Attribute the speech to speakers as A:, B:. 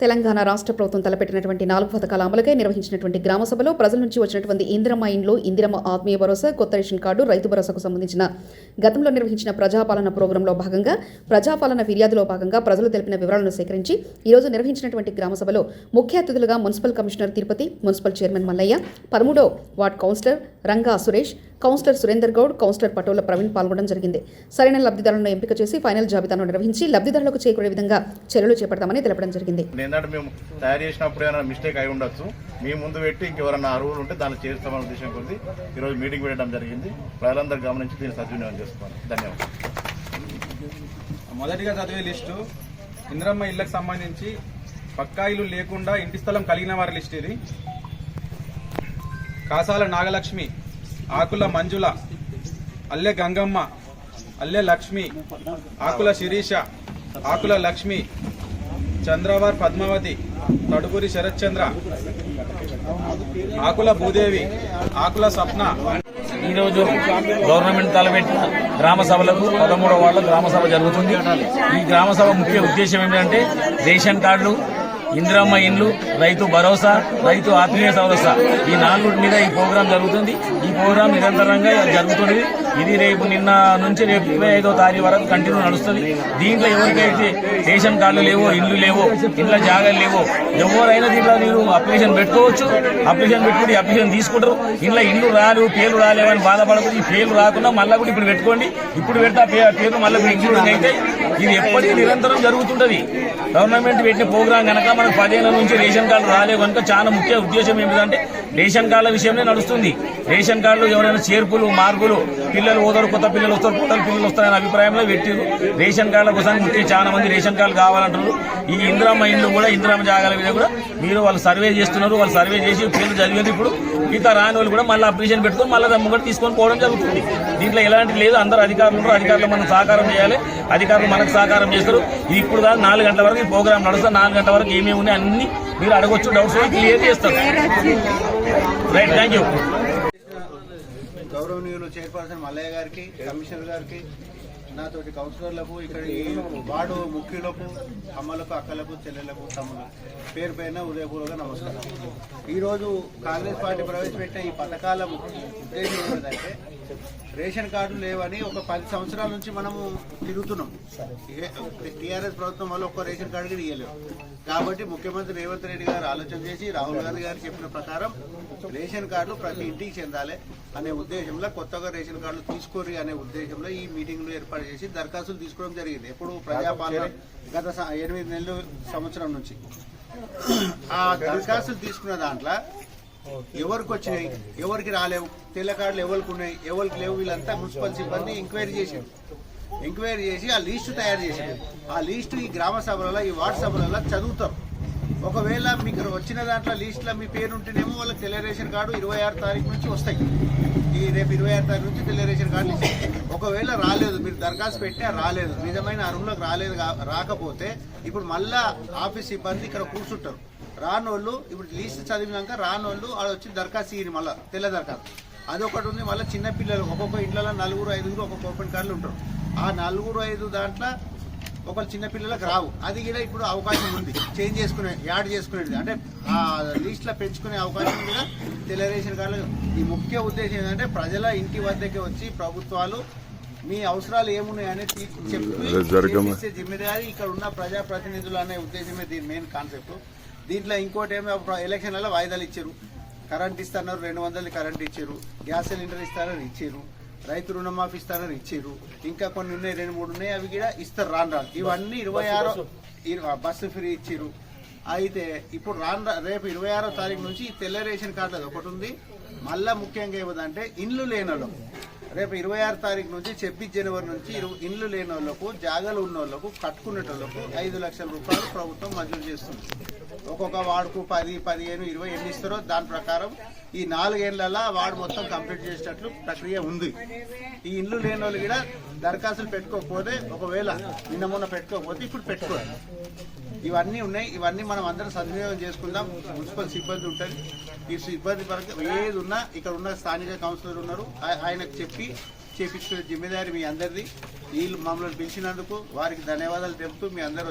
A: తెలంగాణ రాష్ట్ర ప్రభుత్వం తలపెట్టినటువంటి నాలుగు పథకాల అమలుకై నిర్వహించినటువంటి గ్రామ సభలో ప్రజల నుంచి వచ్చినటువంటి ఇందిరమ్మ ఇండ్లు ఇందిరమ్మ ఆత్మీయ భరోసా కొత్త రేషన్ కార్డు రైతు భరోసాకు సంబంధించిన గతంలో నిర్వహించిన ప్రజాపాలన ప్రోగ్రాంలో భాగంగా ప్రజాపాలన ఫిర్యాదులో భాగంగా ప్రజలు తెలిపిన వివరాలను సేకరించి ఈరోజు నిర్వహించినటువంటి గ్రామ సభలో ముఖ్య అతిథులుగా municipal commissioner Tirupati municipal chairman Mallaiah పదమూడో ward councillor Ranga Suresh councillor Surender Goud councillor Patola Praveen పాల్గొనడం జరిగింది. సరైన లబ్ధిదారులను ఎంపిక చేసి ఫైనల్ జాబితాను నిర్వహించి లబ్ధిదారులకు చేకూరే విధంగా చర్యలు చేపడతామని తెలపడం జరిగింది.
B: ఏంటంటే మేము తయారు చేసినప్పుడు ఏమైనా మిస్టేక్ అయి ఉండొచ్చు. మీ ముందు పెట్టి ఇంకెవరైనా అరువులు ఉంటే దాన్ని చేస్తామనే ఉద్దేశం కొద్ది ఈరోజు మీటింగ్ పెట్టడం జరిగింది. ప్రజలందరూ గమనించి దీన్ని సద్వినియోగం చేసుకోవాలి. ధన్యవాదాలు.
C: మొదటిగా చదివే లిస్టు ఇంద్రమ్మ ఇళ్ళకు సంబంధించి పక్కా ఇల్లు లేకుండా ఇంటి స్థలం కలిగిన వారి లిస్ట్ ఇది. కాసాల నాగలక్ష్మి ఆకుల మంజుల అల్లె గంగమ్మ అల్లె లక్ష్మి ఆకుల శిరీష ఆకుల లక్ష్మి చంద్రవార్ పద్మావతి తడుపురి శరత్చంద్ర ఆకుల భూదేవి ఆకుల స్వప్న.
D: ఈరోజు గవర్నమెంట్ తలపెట్టిన గ్రామ సభలకు పదమూడవ వాళ్ళ గ్రామ సభ జరుగుతుంది. ఈ గ్రామ సభ ముఖ్య ఉద్దేశం ఏంటంటే రేషన్ కార్డులు ఇందిరమ్మ ఇండ్లు రైతు భరోసా రైతు ఆత్మీయ భరోసా ఈ నాలుగు మీద ఈ ప్రోగ్రాం జరుగుతుంది. ఈ ప్రోగ్రాం నిరంతరంగా జరుగుతుంది. ఇది రేపు నిన్న నుంచి రేపు ఇరవై ఐదో తారీఖు వరకు కంటిన్యూ నడుస్తుంది. దీంట్లో ఎవరికైతే రేషన్ కార్డులు లేవో ఇల్లు లేవో ఇంట్లో జాగాలు లేవో ఎవరైనా దీంట్లో మీరు అప్లికేషన్ పెట్టుకోవచ్చు. అప్లికేషన్ పెట్టుకుని అప్లికేషన్ తీసుకుంటారు. ఇంట్లో ఇల్లు రాలు పేర్లు రాలేవని బాధపడకూడదు ఈ పేర్లు రాకుండా మళ్ళీ కూడా ఇప్పుడు పెట్టుకోండి. ఇప్పుడు పెడితే ఆ పేర్లు మళ్ళీ ఎగ్జిక్యూటింగ్ అయితే ఇది ఎప్పటికీ నిరంతరం జరుగుతుంటది. గవర్నమెంట్ పెట్టిన ప్రోగ్రాం కనుక మనకు పదేళ్ళ నుంచి రేషన్ కార్డు రాలేవు కనుక చాలా ముఖ్య ఉద్దేశం ఏమిటంటే రేషన్ కార్డుల విషయంలో నడుస్తుంది. రేషన్ కార్డులు ఎవరైనా చేర్పులు మార్పులు పిల్లలు ఓదరు కొత్త పిల్లలు వస్తారు కొత్త పిల్లలు వస్తారనే అభిప్రాయంలో పెట్టారు రేషన్ కార్డుల కోసం ముఖ్య చాలా మంది రేషన్ కార్డు కావాలంటారు ఈ ఇందిరమ్మ ఇండ్లు కూడా ఇందిరమ్మ జాగాల మీద కూడా మీరు వాళ్ళు సర్వే చేస్తున్నారు వాళ్ళు సర్వే చేసి పేర్లు చదివేది ఇప్పుడు. మిగతా రాని వాళ్ళు కూడా మళ్ళీ అప్లికేషన్ పెట్టుకొని మళ్ళీ దమ్ము కూడా తీసుకొని పోవడం జరుగుతుంది. దీంట్లో ఎలాంటి లేదు. అందరు అధికారులు ఉన్నారు అధికారులు మనం సహకారం చేయాలి. అధికారులు మనకు సహకారం చేస్తారు. ఇది ఇప్పుడు కాదు నాలుగు గంటల వరకు ఈ ప్రోగ్రామ్ నడుస్తుంది. నాలుగు గంటల వరకు ఏమేమి ఉన్నాయి అన్ని మీరు అడగొచ్చు డౌట్స్ క్లియర్ చేస్తారు. Right thank you.
E: గౌరవనీయులు చైర్పర్సన్ మల్లయ్య గారికి కమిషనర్ గారికి నాతోటి కౌన్సిలర్లకు ఇక్కడ ఈ వార్డు ముఖ్యులకు అమ్మలకు అక్కలకు చెల్లెలకు తమ్ములకు పేరు పైన ఉదయపూర్వక నమస్కారం ఈరోజు కాంగ్రెస్ పార్టీ ప్రవేశపెట్టిన ఈ పథకాల ఉద్దేశం ఏంటంటే రేషన్ కార్డులు లేవని ఒక పది సంవత్సరాల నుంచి మనము తిరుగుతున్నాం. టీఆర్ఎస్ ప్రభుత్వం వల్ల ఒక్క రేషన్ కార్డు కూడా ఇవ్వలేము కాబట్టి ముఖ్యమంత్రి రేవంత్ రెడ్డి గారు ఆలోచన చేసి రాహుల్ గాంధీ గారు చెప్పిన ప్రకారం రేషన్ కార్డులు ప్రతి ఇంటికి చెందాలి అనే ఉద్దేశంలో కొత్తగా రేషన్ కార్డులు తీసుకోరి అనే ఉద్దేశంలో ఈ మీటింగ్లు ఏర్పాటు చేసి దరఖాస్తులు తీసుకోవడం జరిగింది. ఎప్పుడు ప్రజాపాలన గత ఎనిమిది నెలలు సంవత్సరం నుంచి. ఆ దరఖాస్తులు తీసుకున్న దాంట్లో ఎవరికి వచ్చినాయి ఎవరికి రాలేవు తెల్ల కార్డులు ఎవరికి ఉన్నాయి ఎవరికి లేవు వీళ్ళంతా మున్సిపల్ సిబ్బంది ఎంక్వైరీ చేశారు ఎంక్వైరీ చేసి ఆ లిస్టు తయారు చేశారు ఆ లిస్టు ఈ గ్రామ సభలలో ఈ వార్డు సభలలో చదువుతారు. ఒకవేళ మీకు వచ్చిన దాంట్లో లిస్టులో మీ పేరు ఉంటేనేమో వాళ్ళకి తెల్ల రేషన్ కార్డు ఇరవై ఆరు తారీఖు నుంచి వస్తాయి. ఈ రేపు ఇరవై ఆరు తారీఖు నుంచి డిక్లరేషన్ రేషన్ కార్డులు ఒకవేళ రాలేదు మీరు దరఖాస్తు పెట్టినా రాలేదు. నిజమైన అర్హులకు రాలేదు కా- రాకపోతే ఇప్పుడు మళ్ళా ఆఫీస్ సిబ్బంది ఇక్కడ కూర్చుంటారు. రానోళ్ళు ఇప్పుడు లీస్ట్ చదివినాక రానోళ్ళు వాళ్ళు వచ్చి దరఖాస్తు ఇయ్యి మళ్ళీ తెల్ల దరఖాస్తు. అదొకటి ఉంది మళ్ళీ చిన్నపిల్లలు ఒక్కొక్క ఇంట్లో నలుగురు ఐదుగురు ఒక్కొక్క ఓపెన్ కార్డులు ఉంటారు. ఆ నలుగురు ఐదు దాంట్లో ఒకళ్ళు చిన్న పిల్లలకు రావు. అది కూడా ఇప్పుడు అవకాశం ఉంది. చేంజ్ చేసుకునే యాడ్ చేసుకునేది. అంటే ఆ లిస్ట్లో పెంచుకునే అవకాశం కూడా రేషన్ కార్డులు. ఈ ముఖ్య ఉద్దేశం ఏంటంటే ప్రజల ఇంటి వద్దకే వచ్చి ప్రభుత్వాలు మీ అవసరాలు ఏమున్నాయని చెప్పి జిమ్మెదారి ఇక్కడ ఉన్న ప్రజాప్రతినిధులు అనే ఉద్దేశమే దీని మెయిన్ కాన్సెప్ట్ దీంట్లో ఇంకోటి ఏమో ఎలక్షన్లలో వాయిదాలు ఇచ్చారు. కరెంట్ ఇస్తున్నారు రెండు వందలు కరెంట్ ఇచ్చారు. గ్యాస్ సిలిండర్ ఇస్తారని ఇచ్చారు. రైతు రుణమాఫీ ఇస్తారని ఇచ్చారు ఇంకా కొన్ని ఉన్నాయి రెండు మూడు ఉన్నాయి అవి కూడా ఇస్తారు రాను రాను. ఇవన్నీ ఇరవై ఆరో బస్సు ఫ్రీ ఇచ్చారు అయితే ఇప్పుడు రాను రా- రేపు ఇరవై ఆరో తారీఖు నుంచి తెల్ల రేషన్ కార్డు అది ఒకటి ఉంది. మళ్ళా ముఖ్యంగా ఏమిటంటే ఇండ్లు లేని వాళ్ళం రేపు ఇరవై ఆరు తారీఖు నుంచి ఛబ్బీస్ జనవరి నుంచి ఇండ్లు లేని వాళ్ళకు జాగాలు ఉన్న వాళ్ళకు కట్టుకునేటోళ్ళకు ఐదు లక్షల రూపాయలు ప్రభుత్వం మంజూరు చేస్తుంది. ఒక్కొక్క వార్డుకు పది పదిహేను ఇరవై ఎన్ని ఇస్తారో దాని ప్రకారం ఈ నాలుగేళ్ళలో వార్డు మొత్తం కంప్లీట్ చేసేటట్లు ప్రక్రియ ఉంది. ఈ ఇండ్లు లేని వాళ్ళు కూడా దరఖాస్తులు పెట్టుకోకపోతే ఒకవేళ నిన్న మొన్న పెట్టుకోకపోతే ఇప్పుడు పెట్టుకోవాలి. ఇవన్నీ ఉన్నాయి. ఇవన్నీ మనం అందరం సద్వినియోగం చేసుకుందాం. మున్సిపల్ సిబ్బంది ఉంటుంది. ఈ సిబ్బంది పరంగా ఏది ఉన్నా ఇక్కడ ఉన్న స్థానిక కౌన్సిలర్ ఉన్నారు. ఆయనకు చెప్పి చేపించుకునే జిమ్మేదారి మీ అందరిది. వీళ్ళు మమ్మల్ని పిలిచినందుకు వారికి ధన్యవాదాలు తెలుపుతూ మీ అందరూ